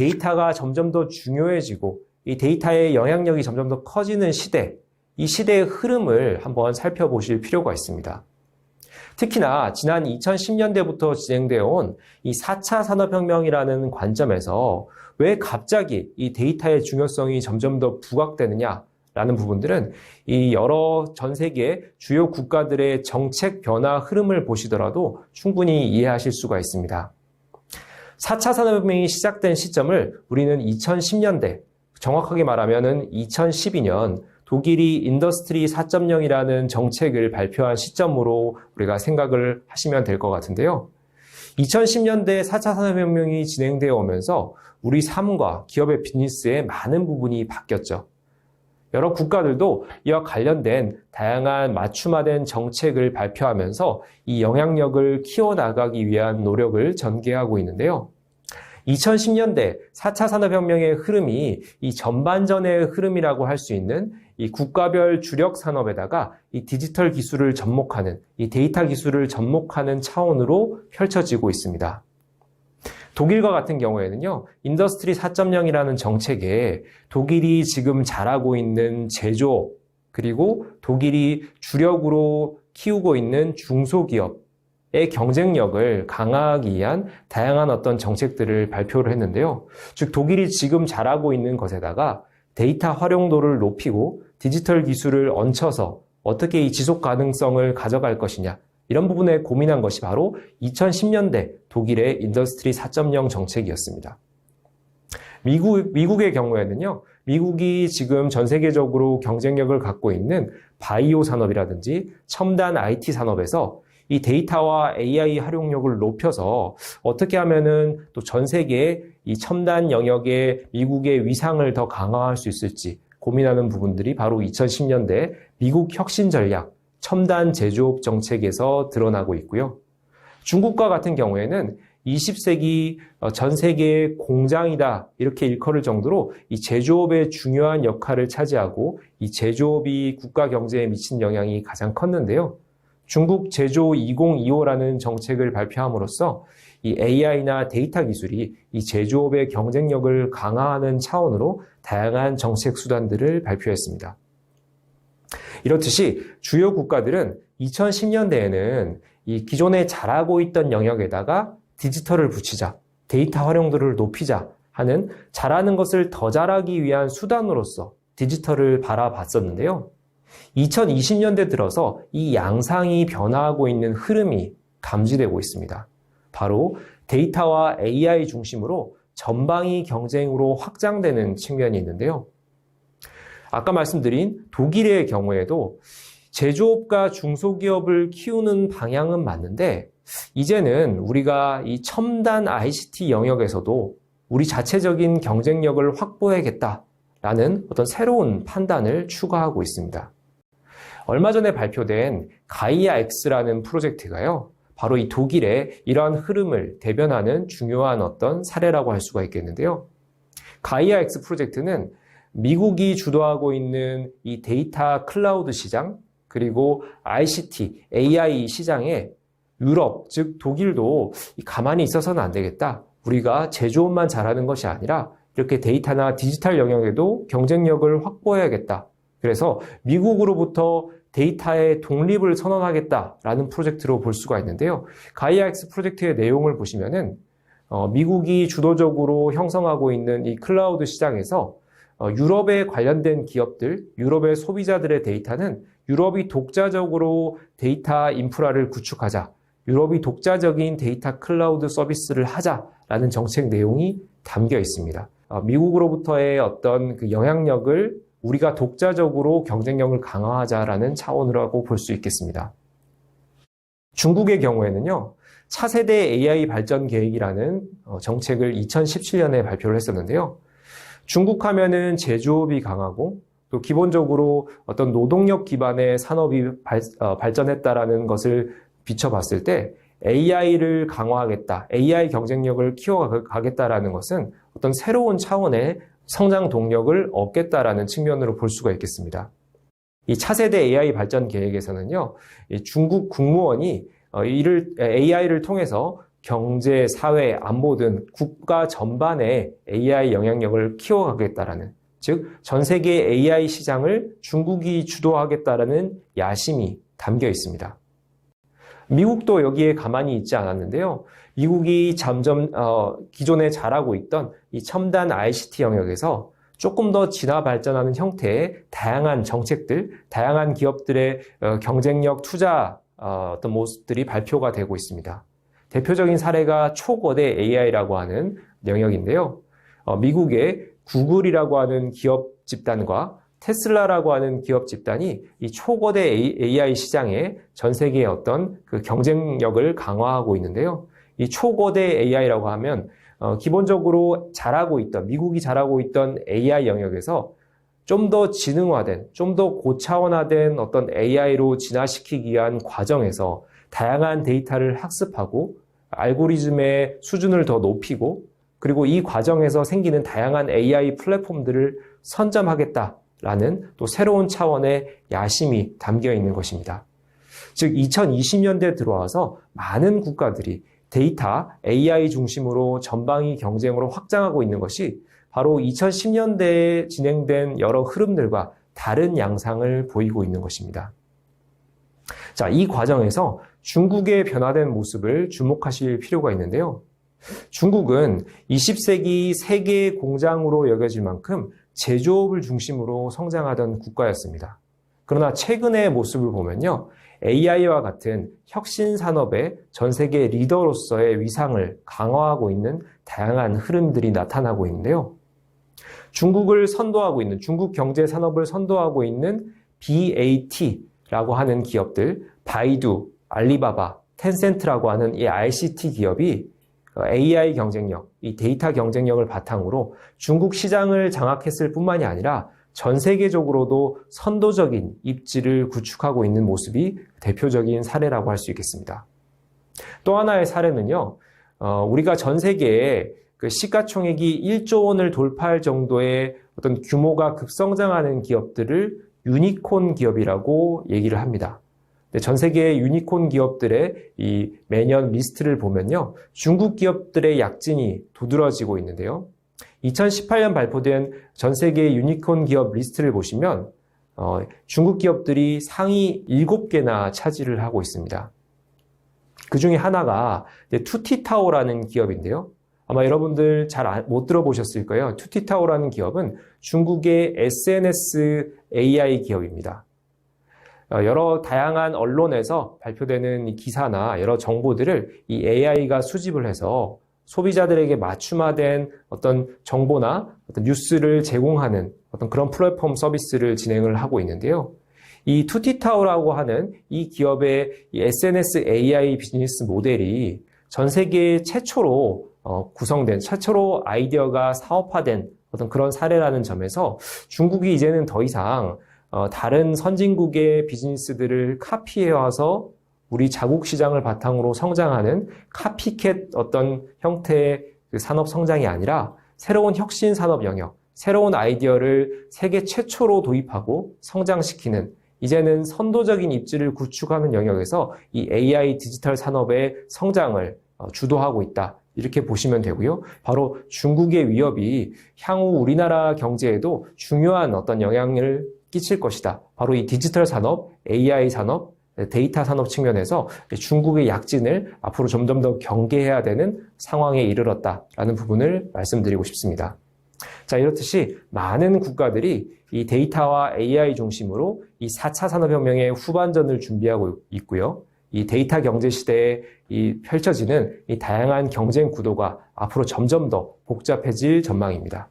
데이터가 점점 더 중요해지고 이 데이터의 영향력이 점점 더 커지는 시대, 이 시대의 흐름을 한번 살펴보실 필요가 있습니다. 특히나 지난 2010년대부터 진행되어 온 이 4차 산업혁명이라는 관점에서 왜 갑자기 이 데이터의 중요성이 점점 더 부각되느냐 라는 부분들은 이 여러 전 세계 주요 국가들의 정책 변화 흐름을 보시더라도 충분히 이해하실 수가 있습니다. 4차 산업혁명이 시작된 시점을 우리는 2010년대, 정확하게 말하면 2012년 독일이 인더스트리 4.0이라는 정책을 발표한 시점으로 우리가 생각을 하시면 될 것 같은데요. 2010년대 4차 산업혁명이 진행되어 오면서 우리 삶과 기업의 비즈니스의 많은 부분이 바뀌었죠. 여러 국가들도 이와 관련된 다양한 맞춤화된 정책을 발표하면서 이 영향력을 키워나가기 위한 노력을 전개하고 있는데요. 2010년대 4차 산업혁명의 흐름이 이 전반전의 흐름이라고 할 수 있는 이 국가별 주력 산업에다가 이 디지털 기술을 접목하는, 이 데이터 기술을 접목하는 차원으로 펼쳐지고 있습니다. 독일과 같은 경우에는요, 인더스트리 4.0이라는 정책에 독일이 지금 잘하고 있는 제조, 그리고 독일이 주력으로 키우고 있는 중소기업의 경쟁력을 강화하기 위한 다양한 어떤 정책들을 발표를 했는데요. 즉, 독일이 지금 잘하고 있는 것에다가 데이터 활용도를 높이고 디지털 기술을 얹혀서 어떻게 이 지속 가능성을 가져갈 것이냐. 이런 부분에 고민한 것이 바로 2010년대 독일의 인더스트리 4.0 정책이었습니다. 미국, 미국의 경우에는요, 미국이 지금 전 세계적으로 경쟁력을 갖고 있는 바이오 산업이라든지 첨단 IT 산업에서 이 데이터와 AI 활용력을 높여서 어떻게 하면은 또 전 세계의 이 첨단 영역의 미국의 위상을 더 강화할 수 있을지 고민하는 부분들이 바로 2010년대 미국 혁신 전략, 첨단 제조업 정책에서 드러나고 있고요. 중국과 같은 경우에는 20세기 전 세계의 공장이다 이렇게 일컬을 정도로 이 제조업의 중요한 역할을 차지하고 이 제조업이 국가 경제에 미친 영향이 가장 컸는데요. 중국 제조 2025라는 정책을 발표함으로써 이 AI나 데이터 기술이 이 제조업의 경쟁력을 강화하는 차원으로 다양한 정책 수단들을 발표했습니다. 이렇듯이 주요 국가들은 2010년대에는 이 기존에 잘하고 있던 영역에다가 디지털을 붙이자, 데이터 활용도를 높이자 하는 잘하는 것을 더 잘하기 위한 수단으로서 디지털을 바라봤었는데요. 2020년대 들어서 이 양상이 변화하고 있는 흐름이 감지되고 있습니다. 바로 데이터와 AI 중심으로 전방위 경쟁으로 확장되는 측면이 있는데요. 아까 말씀드린 독일의 경우에도 제조업과 중소기업을 키우는 방향은 맞는데 이제는 우리가 이 첨단 ICT 영역에서도 우리 자체적인 경쟁력을 확보해야겠다라는 어떤 새로운 판단을 추가하고 있습니다. 얼마 전에 발표된 가이아 X라는 프로젝트가요. 바로 이 독일의 이러한 흐름을 대변하는 중요한 어떤 사례라고 할 수가 있겠는데요. 가이아 X 프로젝트는 미국이 주도하고 있는 이 데이터 클라우드 시장, 그리고 ICT, AI 시장에 유럽, 즉 독일도 가만히 있어서는 안 되겠다. 우리가 제조업만 잘하는 것이 아니라 이렇게 데이터나 디지털 영역에도 경쟁력을 확보해야겠다. 그래서 미국으로부터 데이터의 독립을 선언하겠다라는 프로젝트로 볼 수가 있는데요. 가이아엑스 프로젝트의 내용을 보시면은 어, 미국이 주도적으로 형성하고 있는 이 클라우드 시장에서 어, 유럽에 관련된 기업들, 유럽의 소비자들의 데이터는 유럽이 독자적으로 데이터 인프라를 구축하자, 유럽이 독자적인 데이터 클라우드 서비스를 하자라는 정책 내용이 담겨 있습니다. 어, 미국으로부터의 어떤 그 영향력을 우리가 독자적으로 경쟁력을 강화하자라는 차원으로 볼수 있겠습니다. 중국의 경우에는요, 차세대 AI 발전 계획이라는 어, 정책을 2017년에 발표를 했었는데요. 중국 하면은 제조업이 강하고 또 기본적으로 어떤 노동력 기반의 산업이 발, 어, 발전했다라는 것을 비춰봤을 때 AI를 강화하겠다, AI 경쟁력을 키워가겠다라는 것은 어떤 새로운 차원의 성장 동력을 얻겠다라는 측면으로 볼 수가 있겠습니다. 이 차세대 AI 발전 계획에서는요, 중국 국무원이 어, 이를 AI를 통해서 경제, 사회, 안보 등 국가 전반에 AI 영향력을 키워가겠다라는 즉, 전 세계 AI 시장을 중국이 주도하겠다라는 야심이 담겨 있습니다. 미국도 여기에 가만히 있지 않았는데요. 미국이 점점 어, 기존에 잘하고 있던 이 첨단 ICT 영역에서 조금 더 진화 발전하는 형태의 다양한 정책들, 다양한 기업들의 어, 경쟁력 투자 어, 어떤 모습들이 발표가 되고 있습니다. 대표적인 사례가 초거대 AI라고 하는 영역인데요. 어, 미국의 구글이라고 하는 기업 집단과 테슬라라고 하는 기업 집단이 이 초거대 AI 시장에 전 세계의 어떤 그 경쟁력을 강화하고 있는데요. 이 초거대 AI라고 하면 어, 기본적으로 잘하고 있던 미국이 잘하고 있던 AI 영역에서 좀 더 지능화된, 좀 더 고차원화된 어떤 AI로 진화시키기 위한 과정에서 다양한 데이터를 학습하고 알고리즘의 수준을 더 높이고 그리고 이 과정에서 생기는 다양한 AI 플랫폼들을 선점하겠다라는 또 새로운 차원의 야심이 담겨 있는 것입니다. 즉 2020년대에 들어와서 많은 국가들이 데이터, AI 중심으로 전방위 경쟁으로 확장하고 있는 것이 바로 2010년대에 진행된 여러 흐름들과 다른 양상을 보이고 있는 것입니다. 자, 이 과정에서 중국의 변화된 모습을 주목하실 필요가 있는데요. 중국은 20세기 세계 공장으로 여겨질 만큼 제조업을 중심으로 성장하던 국가였습니다. 그러나 최근의 모습을 보면요. AI와 같은 혁신 산업의 전 세계 리더로서의 위상을 강화하고 있는 다양한 흐름들이 나타나고 있는데요. 중국을 선도하고 있는, 중국 경제 산업을 선도하고 있는 BAT 라고 하는 기업들, 바이두, 알리바바, 텐센트라고 하는 이 ICT 기업이 AI 경쟁력, 이 데이터 경쟁력을 바탕으로 중국 시장을 장악했을 뿐만이 아니라 전 세계적으로도 선도적인 입지를 구축하고 있는 모습이 대표적인 사례라고 할 수 있겠습니다. 또 하나의 사례는요, 어, 우리가 전 세계에 그 시가총액이 1조 원을 돌파할 정도의 어떤 규모가 급성장하는 기업들을 유니콘 기업이라고 얘기를 합니다. 전 세계의 유니콘 기업들의 이 매년 리스트를 보면요. 중국 기업들의 약진이 두드러지고 있는데요. 2018년 발표된 전 세계 유니콘 기업 리스트를 보시면 어, 중국 기업들이 상위 7개나 차지를 하고 있습니다. 그 중에 하나가 투티타오라는 기업인데요. 아마 여러분들 잘 못 들어보셨을 거예요. 투티타오라는 기업은 중국의 SNS AI 기업입니다. 어, 여러 다양한 언론에서 발표되는 기사나 여러 정보들을 이 AI가 수집을 해서 소비자들에게 맞춤화된 어떤 정보나 어떤 뉴스를 제공하는 어떤 그런 플랫폼 서비스를 진행을 하고 있는데요. 이 투티타오라고 하는 이 기업의 이 SNS AI 비즈니스 모델이 전 세계 최초로 어, 구성된 최초로 아이디어가 사업화된 어떤 그런 사례라는 점에서 중국이 이제는 더 이상 어, 다른 선진국의 비즈니스들을 카피해 와서 우리 자국 시장을 바탕으로 성장하는 카피캣 어떤 형태의 그 산업 성장이 아니라 새로운 혁신 산업 영역, 새로운 아이디어를 세계 최초로 도입하고 성장시키는 이제는 선도적인 입지를 구축하는 영역에서 이 AI 디지털 산업의 성장을 어, 주도하고 있다. 이렇게 보시면 되고요. 바로 중국의 위협이 향후 우리나라 경제에도 중요한 어떤 영향을 끼칠 것이다. 바로 이 디지털 산업, AI 산업, 데이터 산업 측면에서 중국의 약진을 앞으로 점점 더 경계해야 되는 상황에 이르렀다라는 부분을 말씀드리고 싶습니다. 자, 이렇듯이 많은 국가들이 이 데이터와 AI 중심으로 이 4차 산업혁명의 후반전을 준비하고 있고요. 이 데이터 경제 시대에 이 펼쳐지는 이 다양한 경쟁 구도가 앞으로 점점 더 복잡해질 전망입니다.